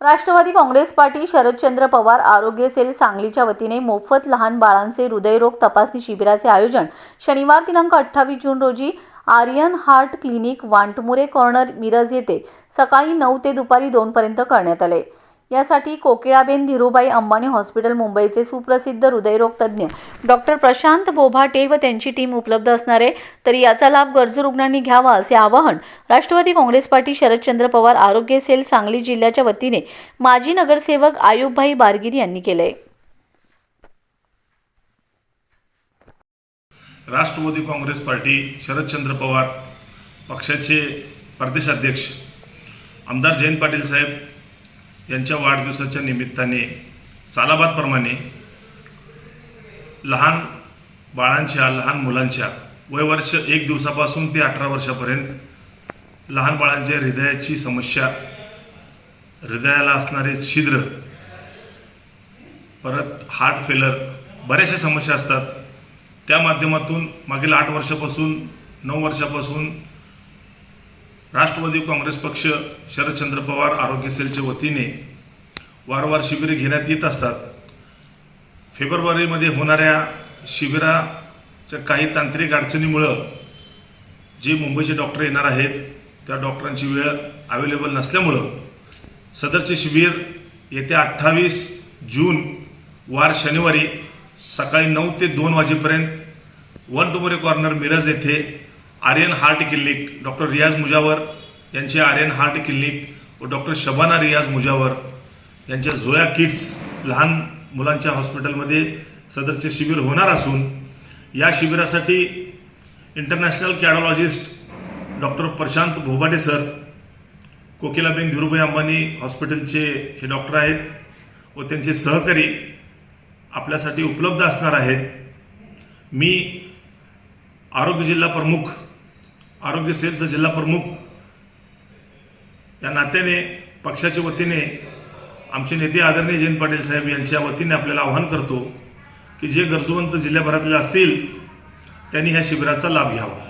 Rashtrawadi Congress Party Sharadchandra Pawar आरोग्य cell सांगलीच्या वतीने मोफत लहान बाळांचे हृदयरोग तपासणी शिबिराचे आयोजन शनिवार दिनांक अठ्ठावीस जून रोजी Aryan heart clinic Wantmure corner Miraj येथे सकाळी नऊ ते दुपारी दोनपर्यंत करण्यात आले. यासाठी कोकिळाबेन धीरूभाई अंबानी हॉस्पिटल मुंबईचे सुप्रसिद्ध हृदयरोग तज्ज्ञ डॉक्टर प्रशांत बोभाटे व त्यांची टीम उपलब्ध असणार आहे तरी याचा लाभ गरजू रुग्णांनी घ्यावा असे आवाहन राष्ट्रवादी काँग्रेस पार्टी शरदचंद्र पवार आरोग्य सेल सांगली जिल्ह्याच्या वतीने माजी नगरसेवक आयुबभाई बारगीर यांनी केले. राष्ट्रवादी काँग्रेस पार्टी शरदचंद्र पवार पक्षाचे प्रदेशाध्यक्ष आमदार जयंत पाटील साहेब यांच्या वाढदिवसाच्या निमित्ताने सालाबादप्रमाणे लहान बाळांच्या लहान मुलांच्या वयवर्ष एक दिवसापासून ते अठरा वर्षापर्यंत लहान बाळांच्या हृदयाची समस्या हृदयाला असणारे छिद्र परत हार्ट फेलर बऱ्याचशा समस्या असतात. त्या माध्यमातून मागील आठ वर्षापासून नऊ वर्षापासून राष्ट्रवादी काँग्रेस पक्ष शरदचंद्र पवार आरोग्य सेलच्या वतीने वारंवार शिबिरे घेण्यात येत असतात. फेब्रुवारीमध्ये होणाऱ्या शिबिराच्या काही तांत्रिक अडचणीमुळं जे मुंबईचे डॉक्टर येणार आहेत त्या डॉक्टरांची वेळ अवेलेबल नसल्यामुळं सदरचे शिबिर येत्या अठ्ठावीस जून वार शनिवारी सकाळी नऊ ते दोन वाजेपर्यंत वन टुमोरे कॉर्नर मिरज येथे Aryan heart clinic doctor Riyaz Mujawar यांचे आर्यन हार्ट क्लिनिक व डॉक्टर शबाना रियाज मुजावर यांच्या झोया किड्स लहान मुलांच्या हॉस्पिटलमध्ये सदरचे शिबिर होणार असून या शिबिरासाठी international cardiologist doctor Prashant Bhobate sir Kokilaben Dhirubhai Ambani हॉस्पिटलचे हे डॉक्टर आहेत व त्यांचे सहकारी आपल्यासाठी उपलब्ध असणार आहेत. मी आरोग्य जिल्हा प्रमुख आरोग्य सेलचं जिल्हा प्रमुख या नात्याने पक्षाच्या वतीने आमचे नेते आदरणीय जयंत पाटील साहेब यांच्या वतीने आपल्याला आवाहन करतो की जे गरजूवंत जिल्ह्याभरातले असतील त्यांनी ह्या शिबिराचा लाभ घ्यावा.